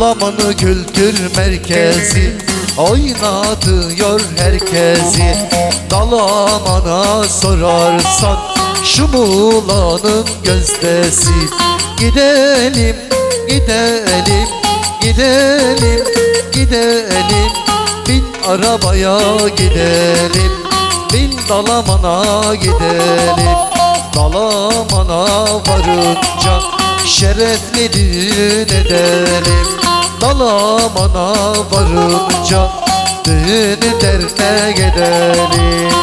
Lamanı kültür merkezi Oynatıyor herkesi Dalamana sorarsan Şu Muğla'nın gözdesi Gidelim, gidelim, gidelim, gidelim Bin arabaya gidelim Bin dalamana gidelim Dalamana varınca Şerefli düğün edelim Dalamana varınca Düğün dernek edelim